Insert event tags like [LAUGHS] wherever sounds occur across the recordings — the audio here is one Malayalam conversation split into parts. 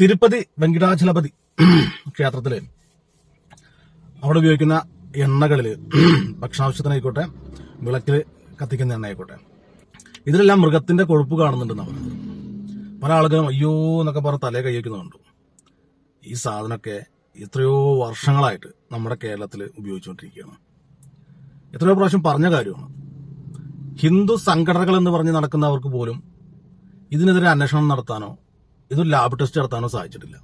തിരുപ്പതി വെങ്കിടാചലപതി [CLEARS THROAT] ക്ഷേത്രത്തിൽ. അവിടെ ഉപയോഗിക്കുന്ന എണ്ണകളിൽ [CLEARS THROAT] ഭക്ഷണാവശ്യത്തിനായിക്കോട്ടെ വിളക്കിൽ കത്തിക്കുന്ന എണ്ണയായിക്കോട്ടെ. ഇതിലെല്ലാം മൃഗത്തിന്റെ കൊഴുപ്പ് കാണുന്നുണ്ടെന്ന് പറഞ്ഞത്. പല ആളുകളും അയ്യോ എന്നൊക്കെ പറഞ്ഞ് തലേ കൈവയ്ക്കുന്നുണ്ട് ഈ സാധനമൊക്കെ എത്രയോ വർഷങ്ങളായിട്ട് നമ്മുടെ കേരളത്തിൽ ഉപയോഗിച്ചുകൊണ്ടിരിക്കുകയാണ്. എത്രയോ പ്രാവശ്യം പറഞ്ഞ കാര്യമാണ്. ഹിന്ദു സംഘടനകൾ എന്ന് പറഞ്ഞ് നടക്കുന്നവർക്ക് പോലും ഇതിനെതിരെ അന്വേഷണം നടത്താനോ ഇതൊരു ലാബ് ടെസ്റ്റ് നടത്താനോ സാധിച്ചിട്ടില്ല.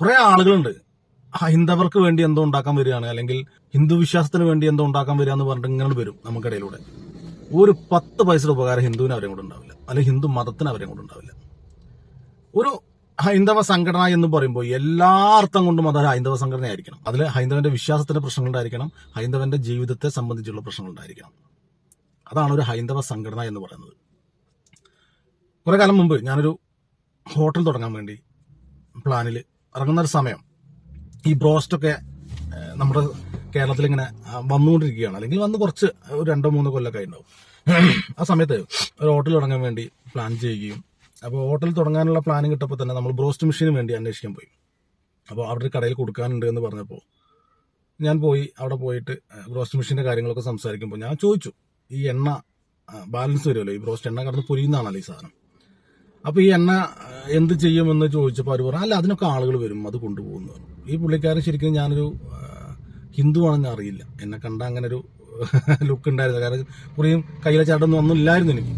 കുറെ ആളുകളുണ്ട്. ഹൈന്ദവർക്ക് വേണ്ടി എന്തോ ഉണ്ടാക്കാൻ വരികയാണ് അല്ലെങ്കിൽ ഹിന്ദു വിശ്വാസത്തിന് വേണ്ടി എന്തോ ഉണ്ടാക്കാൻ വരിക എന്ന് പറഞ്ഞിട്ട് ഇങ്ങനെ വരും നമുക്കിടയിലൂടെ. ഒരു പത്ത് പൈസയുടെ ഉപകാരം ഹിന്ദുവിന് അവരെ കൂടെ ഉണ്ടാവില്ല. അല്ലെങ്കിൽ ഹിന്ദു മതത്തിന് അവരെ കൂടെ ഉണ്ടാവില്ല. ഒരു ഹൈന്ദവ സംഘടന എന്ന് പറയുമ്പോൾ എല്ലാ അർത്ഥം കൊണ്ടും അത് ഹൈന്ദവ സംഘടനയായിരിക്കണം അതിൽ ഹൈന്ദവന്റെ വിശ്വാസത്തിന്റെ പ്രശ്നങ്ങളുണ്ടായിരിക്കണം ഹൈന്ദവന്റെ ജീവിതത്തെ സംബന്ധിച്ചുള്ള പ്രശ്നങ്ങളുണ്ടായിരിക്കണം അതാണ് ഒരു ഹൈന്ദവ സംഘടന എന്ന് പറയുന്നത്. കുറെ കാലം മുമ്പ് ഞാനൊരു ഹോട്ടൽ തുടങ്ങാൻ വേണ്ടി പ്ലാനിൽ ഇറങ്ങുന്ന ഒരു സമയം ഈ ബ്രോസ്റ്റൊക്കെ നമ്മുടെ കേരളത്തിൽ ഇങ്ങനെ വന്നുകൊണ്ടിരിക്കുകയാണ്. അല്ലെങ്കിൽ വന്ന് കുറച്ച് ഒരു രണ്ടോ മൂന്നോ കൊല്ലമൊക്കെ ഉണ്ടാവും ആ സമയത്ത് ഒരു ഹോട്ടൽ തുടങ്ങാൻ വേണ്ടി പ്ലാൻ ചെയ്യുകയും അപ്പോൾ ഹോട്ടൽ തുടങ്ങാനുള്ള പ്ലാനിങ് കിട്ടപ്പോൾ തന്നെ നമ്മൾ ബ്രോസ്റ്റ് മെഷീന് വേണ്ടി അന്വേഷിക്കാൻ പോയി. അപ്പോൾ അവിടെ ഒരു കടയിൽ കൊടുക്കാനുണ്ട് എന്ന് പറഞ്ഞപ്പോൾ ഞാൻ പോയി അവിടെ പോയിട്ട് ബ്രോസ്റ്റ് മെഷീന്റെ കാര്യങ്ങളൊക്കെ സംസാരിക്കുമ്പോൾ ഞാൻ ചോദിച്ചു ഈ എണ്ണ ബാലൻസ് വരുമല്ലോ? ഈ ബ്രോസ്റ്റ് എണ്ണ കടന്ന് പൊരിയുന്നതാണല്ലോ ഈ സാധനം? അപ്പൊ ഈ എണ്ണ എന്ത് ചെയ്യുമെന്ന് ചോദിച്ചപ്പോൾ അവർ പറഞ്ഞു അല്ല അതിനൊക്കെ ആളുകൾ വരും അത് കൊണ്ടുപോകുന്നു. ഈ പുള്ളിക്കാരൻ ശരിക്കും ഞാനൊരു ഹിന്ദു ഹിന്ദുവാണെന്ന് അറിയില്ല. എന്നെ കണ്ട അങ്ങനെ ഒരു [LAUGHS] ലുക്ക് ഉണ്ടായിരുന്നു കാരണം കുറേയും കയ്യിലെ ചാട്ടൊന്നും ഒന്നും ഇല്ലായിരുന്നു എനിക്ക്.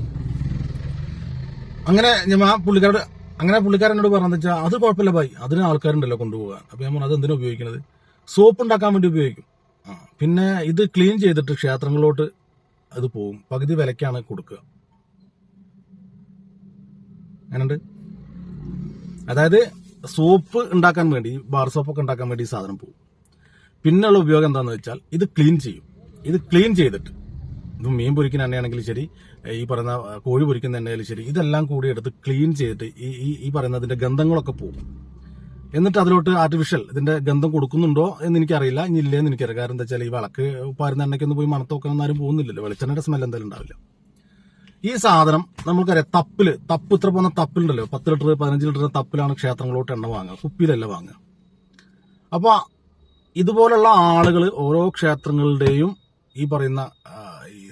അങ്ങനെ ഞാൻ ആ പുള്ളിക്കാരോട് അങ്ങനെ പുള്ളിക്കാരനോട് പറഞ്ഞെന്ന് വെച്ചാൽ അത് കുഴപ്പമില്ല ഭായി അതിന് ആൾക്കാരുണ്ടല്ലോ കൊണ്ടുപോകാൻ. അപ്പൊ ഞാൻ പറഞ്ഞു അത് എന്തിനാ ഉപയോഗിക്കുന്നത് സോപ്പ് ഉണ്ടാക്കാൻ വേണ്ടി ഉപയോഗിക്കും. പിന്നെ ഇത് ക്ലീൻ ചെയ്തിട്ട് ക്ഷേത്രങ്ങളിലോട്ട് അത് പോകും. പകുതി വിലക്കാണ് കൊടുക്കുക. അങ്ങനുണ്ട് അതായത് സോപ്പ് ഉണ്ടാക്കാൻ വേണ്ടി ബാർ സോപ്പൊക്കെ ഉണ്ടാക്കാൻ വേണ്ടി ഈ സാധനം പോകും. പിന്നെയുള്ള ഉപയോഗം എന്താണെന്ന് വെച്ചാൽ ഇത് ക്ലീൻ ചെയ്യും. ഇത് ക്ലീൻ ചെയ്തിട്ട് ഇത് മീൻ പൊരിക്കുന്ന എണ്ണയാണെങ്കിലും ശരി ഈ പറയുന്ന കോഴി പൊരിക്കുന്ന എണ്ണയാലും ശരി ഇതെല്ലാം കൂടി എടുത്ത് ക്ലീൻ ചെയ്തിട്ട് ഈ ഈ പറയുന്ന പറയുന്നതിന്റെ ഗന്ധങ്ങളൊക്കെ പോകും. എന്നിട്ട് അതിലോട്ട് ആർട്ടിഫിഷ്യൽ ഇതിന്റെ ഗന്ധം കൊടുക്കുന്നുണ്ടോ എന്ന് എനിക്കറിയില്ല ഇനി ഇല്ലേന്ന് എനിക്കറിയാം കാരണം എന്താ വെച്ചാൽ ഈ വിളക്ക് പാരുന്ന എണ്ണയ്ക്കൊന്നും പോയി മണത്തോക്കാൻ ആരും പോകുന്നില്ലല്ലോ. വെളിച്ചെണ്ണയുടെ സ്മെൽ എന്തായാലും ഉണ്ടാവില്ല. ഈ സാധനം നമുക്കറിയാം തപ്പിൽ. തപ്പ് ഇത്ര പോകുന്ന തപ്പിലുണ്ടല്ലോ. പത്ത് ലിറ്റർ പതിനഞ്ച് ലിറ്റർ തപ്പിലാണ് ക്ഷേത്രങ്ങളോട്ട് എണ്ണ വാങ്ങുക. കുപ്പിയിലല്ല വാങ്ങുക. അപ്പോൾ ഇതുപോലുള്ള ആളുകൾ ഓരോ ക്ഷേത്രങ്ങളുടെയും ഈ പറയുന്ന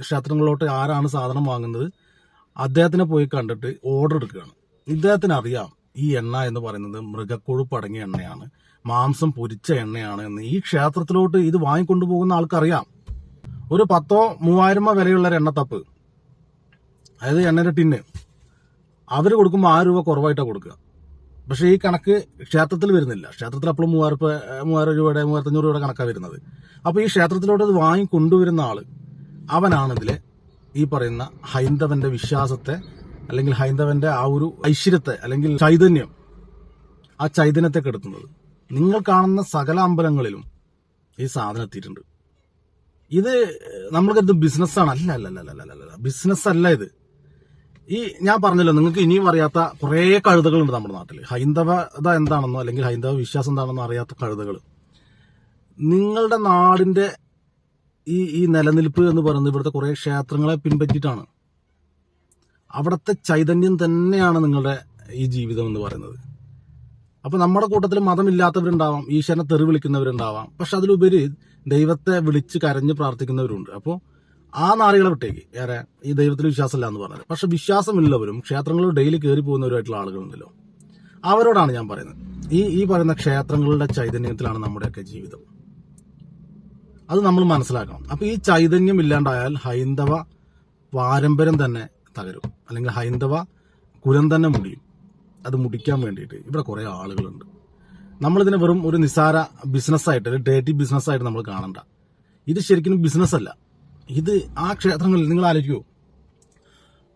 ക്ഷേത്രങ്ങളിലോട്ട് ആരാണ് സാധനം വാങ്ങുന്നത് അദ്ദേഹത്തിനെ പോയി കണ്ടിട്ട് ഓർഡർ എടുക്കുകയാണ്. ഇദ്ദേഹത്തിന് അറിയാം ഈ എണ്ണ എന്ന് പറയുന്നത് മൃഗക്കൊഴുപ്പ് അടങ്ങിയ എണ്ണയാണ് മാംസം പൊരിച്ച എണ്ണയാണ് എന്ന്. ഈ ക്ഷേത്രത്തിലോട്ട് ഇത് വാങ്ങിക്കൊണ്ടുപോകുന്ന ആൾക്കറിയാം. ഒരു പത്തോ മൂവായിരമോ വിലയുള്ള ഒരു എണ്ണത്തപ്പ്. അതായത് എണ്ണയുടെ ടിന്ന്. അവർ കൊടുക്കുമ്പോൾ ആറ് രൂപ കുറവായിട്ടാണ് കൊടുക്കുക. പക്ഷേ ഈ കണക്ക് ക്ഷേത്രത്തിൽ വരുന്നില്ല. ക്ഷേത്രത്തിൽ അപ്പോൾ മൂവായിരം മൂവായിരം രൂപയുടെ മൂവായിരത്തഞ്ഞൂറ് രൂപയുടെ കണക്കാണ് വരുന്നത്. അപ്പോൾ ഈ ക്ഷേത്രത്തിലോട്ട് അത് വാങ്ങി കൊണ്ടുവരുന്ന ആൾ അവനാണ് ഇതിലെ ഈ പറയുന്ന ഹൈന്ദവന്റെ വിശ്വാസത്തെ അല്ലെങ്കിൽ ഹൈന്ദവന്റെ ആ ഒരു ഐശ്വര്യത്തെ അല്ലെങ്കിൽ ചൈതന്യം ആ ചൈതന്യത്തെ കെടുത്തുന്നത്. നിങ്ങൾ കാണുന്ന സകല അമ്പലങ്ങളിലും ഈ സാധനം എത്തിയിട്ടുണ്ട്. ഇത് നമ്മൾക്കത് ബിസിനസ്സാണ് അല്ല അല്ല അല്ല അല്ല അല്ല ബിസിനസ് അല്ല ഇത്. ഈ ഞാൻ പറഞ്ഞല്ലോ നിങ്ങൾക്ക് ഇനിയും അറിയാത്ത കുറേ കഴുതകളുണ്ട് നമ്മുടെ നാട്ടിൽ ഹൈന്ദവത എന്താണെന്നോ അല്ലെങ്കിൽ ഹൈന്ദവ വിശ്വാസം എന്താണെന്നോ അറിയാത്ത കഴുതകൾ നിങ്ങളുടെ നാടിന്റെ ഈ ഈ നിലനിൽപ്പ് എന്ന് പറയുന്നത് ഇവിടുത്തെ കുറേ ക്ഷേത്രങ്ങളെ പിൻപറ്റിയിട്ടാണ്. അവിടുത്തെ ചൈതന്യം തന്നെയാണ് നിങ്ങളുടെ ഈ ജീവിതം എന്ന് പറയുന്നത്. അപ്പൊ നമ്മുടെ കൂട്ടത്തിൽ മതമില്ലാത്തവരുണ്ടാവാം ഈശ്വരനെ തെറി വിളിക്കുന്നവരുണ്ടാവാം. പക്ഷെ അതിലുപരി ദൈവത്തെ വിളിച്ച് കരഞ്ഞ് പ്രാർത്ഥിക്കുന്നവരുണ്ട്. അപ്പോൾ ആ നാറികളെ വിട്ടേക്ക്. ഏറെ ഈ ദൈവത്തിൽ വിശ്വാസമില്ല എന്ന് പറഞ്ഞത്. പക്ഷെ വിശ്വാസമില്ലവരും ക്ഷേത്രങ്ങളിൽ ഡെയിലി കയറി പോകുന്നവരുമായിട്ടുള്ള ആളുകളുണ്ടല്ലോ. അവരോടാണ് ഞാൻ പറയുന്നത്. ഈ ഈ പറയുന്ന ക്ഷേത്രങ്ങളുടെ ചൈതന്യത്തിലാണ് നമ്മുടെയൊക്കെ ജീവിതം. അത് നമ്മൾ മനസ്സിലാക്കണം. അപ്പൊ ഈ ചൈതന്യം ഇല്ലാണ്ടായാൽ ഹൈന്ദവ പാരമ്പര്യം തന്നെ തകരും. അല്ലെങ്കിൽ ഹൈന്ദവ കുലം തന്നെ മുടിയും. അത് മുടിക്കാൻ വേണ്ടിയിട്ട് ഇവിടെ കുറെ ആളുകളുണ്ട്. നമ്മളിതിനെ വെറും ഒരു നിസാര ബിസിനസ്സായിട്ട് ഒരു ഡേറ്റി ബിസിനസ്സായിട്ട് നമ്മൾ കാണണ്ട. ഇത് ശരിക്കും ബിസിനസ് അല്ല. ഇത് ആ ക്ഷേത്രങ്ങളിൽ നിങ്ങൾ ആലോചിക്കൂ.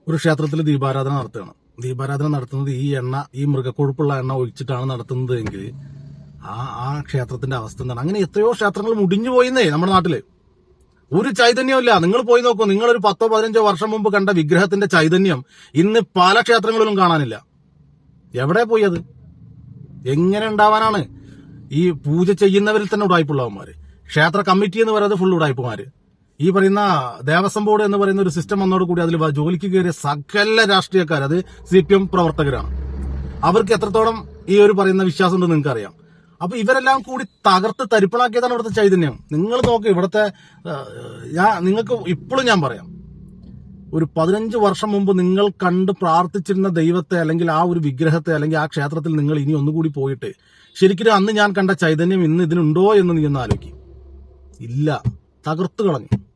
ഒരു ക്ഷേത്രത്തിൽ ദീപാരാധന നടത്തുകയാണ്. ദീപാരാധന നടത്തുന്നത് ഈ എണ്ണ ഈ മൃഗക്കൊഴുപ്പുള്ള എണ്ണ ഒഴിച്ചിട്ടാണ് നടത്തുന്നത് എങ്കിൽ ആ ആ ക്ഷേത്രത്തിന്റെ അവസ്ഥ എന്താണ്? അങ്ങനെ എത്രയോ ക്ഷേത്രങ്ങൾ മുടിഞ്ഞു പോയിന്നേ നമ്മുടെ നാട്ടിൽ. ഒരു ചൈതന്യമില്ല നിങ്ങൾ പോയി നോക്കൂ. നിങ്ങൾ ഒരു പത്തോ പതിനഞ്ചോ വർഷം മുമ്പ് കണ്ട വിഗ്രഹത്തിന്റെ ചൈതന്യം ഇന്ന് പല ക്ഷേത്രങ്ങളിലും കാണാനില്ല. എവിടെ പോയി അത്? എങ്ങനെ ഉണ്ടാവാനാണ്? ഈ പൂജ ചെയ്യുന്നവരിൽ തന്നെ ഉടായ്പുള്ളവന്മാര്. ക്ഷേത്ര കമ്മിറ്റി എന്ന് പറയുന്നത് ഫുൾ ഉടായ്പമാര്. ഈ പറയുന്ന ദേവസ്വം ബോർഡ് എന്ന് പറയുന്ന ഒരു സിസ്റ്റം വന്നതോടുകൂടി അതിൽ ജോലിക്ക് കയറിയ സകല രാഷ്ട്രീയക്കാർ അത് സി പി എം പ്രവർത്തകരാണ്. അവർക്ക് എത്രത്തോളം ഈ ഒരു പറയുന്ന വിശ്വാസം ഉണ്ടെന്ന് നിങ്ങൾക്ക് അറിയാം അപ്പൊ ഇവരെല്ലാം കൂടി തകർത്ത് തരിപ്പണാക്കിയതാണ് ഇവിടുത്തെ ചൈതന്യം. നിങ്ങൾ നോക്ക് ഇവിടുത്തെ ഞാൻ നിങ്ങൾക്ക് ഇപ്പോഴും ഞാൻ പറയാം. ഒരു പതിനഞ്ച് വർഷം മുമ്പ് നിങ്ങൾ കണ്ട് പ്രാർത്ഥിച്ചിരുന്ന ദൈവത്തെ അല്ലെങ്കിൽ ആ ഒരു വിഗ്രഹത്തെ അല്ലെങ്കിൽ ആ ക്ഷേത്രത്തിൽ നിങ്ങൾ ഇനി ഒന്നുകൂടി പോയിട്ട് ശരിക്കും അന്ന് ഞാൻ കണ്ട ചൈതന്യം ഇന്ന് ഇതിനുണ്ടോ എന്ന് നീ ഒന്ന് ആലോചിക്കും. ഇല്ല. തകർത്തു കളഞ്ഞു.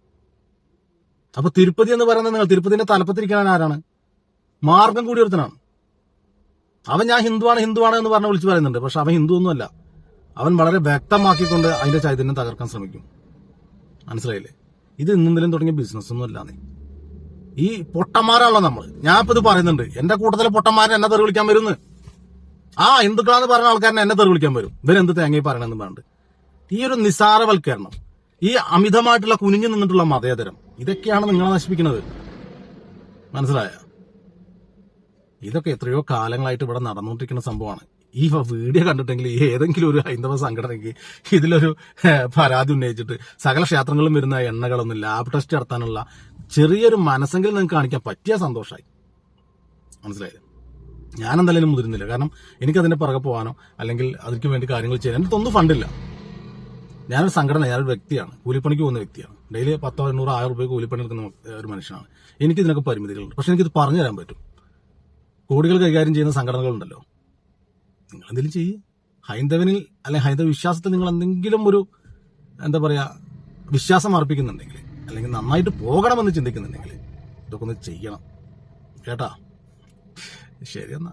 അപ്പൊ തിരുപ്പതി എന്ന് പറയുന്നത് നിങ്ങൾ തിരുപ്പതിന്റെ തലപ്പത്തിരിക്കാൻ ആരാണ്? മാർഗം കൂടി ഒരുത്തനാണ്. അവൻ ഞാൻ ഹിന്ദുവാണ് ഹിന്ദുവാണ് എന്ന് പറഞ്ഞ് വിളിച്ചു പറയുന്നുണ്ട്. പക്ഷെ അവൻ ഹിന്ദു ഒന്നുമല്ല അവൻ വളരെ വ്യക്തമാക്കിക്കൊണ്ട് അതിന്റെ ചൈതന്യം തകർക്കാൻ ശ്രമിക്കും. മനസ്സിലായില്ലേ? ഇത് ഇന്നലെയും തുടങ്ങിയ ബിസിനസ് ഒന്നും ഈ പൊട്ടന്മാരാണല്ലോ നമ്മൾ ഞാൻ ഇപ്പൊ ഇത് പറയുന്നുണ്ട്. എന്റെ കൂട്ടത്തിലെ പൊട്ടന്മാരെ എന്നെ തെറി വിളിക്കാൻ വരുന്നു. ആ ഹിന്ദുക്കളാന്ന് പറഞ്ഞ ആൾക്കാരനെ എന്നെ തെറി വിളിക്കാൻ വരും. ഇവരെന്ത് തേങ്ങയും പറയണമെന്ന് പറഞ്ഞിട്ട്. ഈ ഒരു നിസാരവൽക്കരണം. ഈ അമിതമായിട്ടുള്ള കുനിഞ്ഞു നിന്നിട്ടുള്ള മതേതരം ഇതൊക്കെയാണ് നിങ്ങളെ നശിപ്പിക്കുന്നത്. മനസ്സിലായ? ഇതൊക്കെ എത്രയോ കാലങ്ങളായിട്ട് ഇവിടെ നടന്നുകൊണ്ടിരിക്കുന്ന സംഭവമാണ്. ഈ വീഡിയോ കണ്ടിട്ടെങ്കിൽ ഏതെങ്കിലും ഒരു ഹൈന്ദവ സംഘടനയ്ക്ക് ഇതിലൊരു പരാതി ഉന്നയിച്ചിട്ട് സകല ക്ഷേത്രങ്ങളിലും വരുന്ന എണ്ണകളൊന്നും ലാബ് ടെസ്റ്റ് നടത്താനുള്ള ചെറിയൊരു മനസ്സെങ്കിലും നിങ്ങൾക്ക് കാണിക്കാൻ പറ്റിയ സന്തോഷമായി. മനസ്സിലായത് ഞാൻ എന്തായാലും മുതിരുന്നില്ല. കാരണം എനിക്കതിന്റെ പുറകെ പോകാനോ അല്ലെങ്കിൽ അതിற்கு വേണ്ടി കാര്യങ്ങൾ ചെയ്യാനോ എന്റെ ഒന്നും ഫണ്ടില്ല. ഞാനൊരു സംഘടന ഞാനൊരു വ്യക്തിയാണ്. കൂലിപ്പണിക്ക് പോകുന്ന വ്യക്തിയാണ്. ഡെയിലി പത്തോ എണ്ണൂറ് ആയിരം രൂപ കൂലിപ്പണി എടുക്കുന്ന ഒരു മനുഷ്യനാണ്. എനിക്ക് ഇതിനൊക്കെ പരിമിതികളുണ്ട്. പക്ഷെ എനിക്കിത് പറഞ്ഞു തരാൻ പറ്റും. കോടികൾ കൈകാര്യം ചെയ്യുന്ന സംഘടനകളുണ്ടല്ലോ. നിങ്ങൾ എന്തെങ്കിലും ചെയ്യ്. ഹൈന്ദവനിൽ അല്ലെങ്കിൽ ഹൈന്ദവ വിശ്വാസത്തിൽ നിങ്ങൾ എന്തെങ്കിലും ഒരു എന്താ പറയുക വിശ്വാസം അർപ്പിക്കുന്നുണ്ടെങ്കിൽ അല്ലെങ്കിൽ നന്നായിട്ട് പോകണമെന്ന് ചിന്തിക്കുന്നുണ്ടെങ്കിൽ ഇതൊക്കെ ഒന്ന് ചെയ്യണം. കേട്ടാ? ശരി എന്നാ.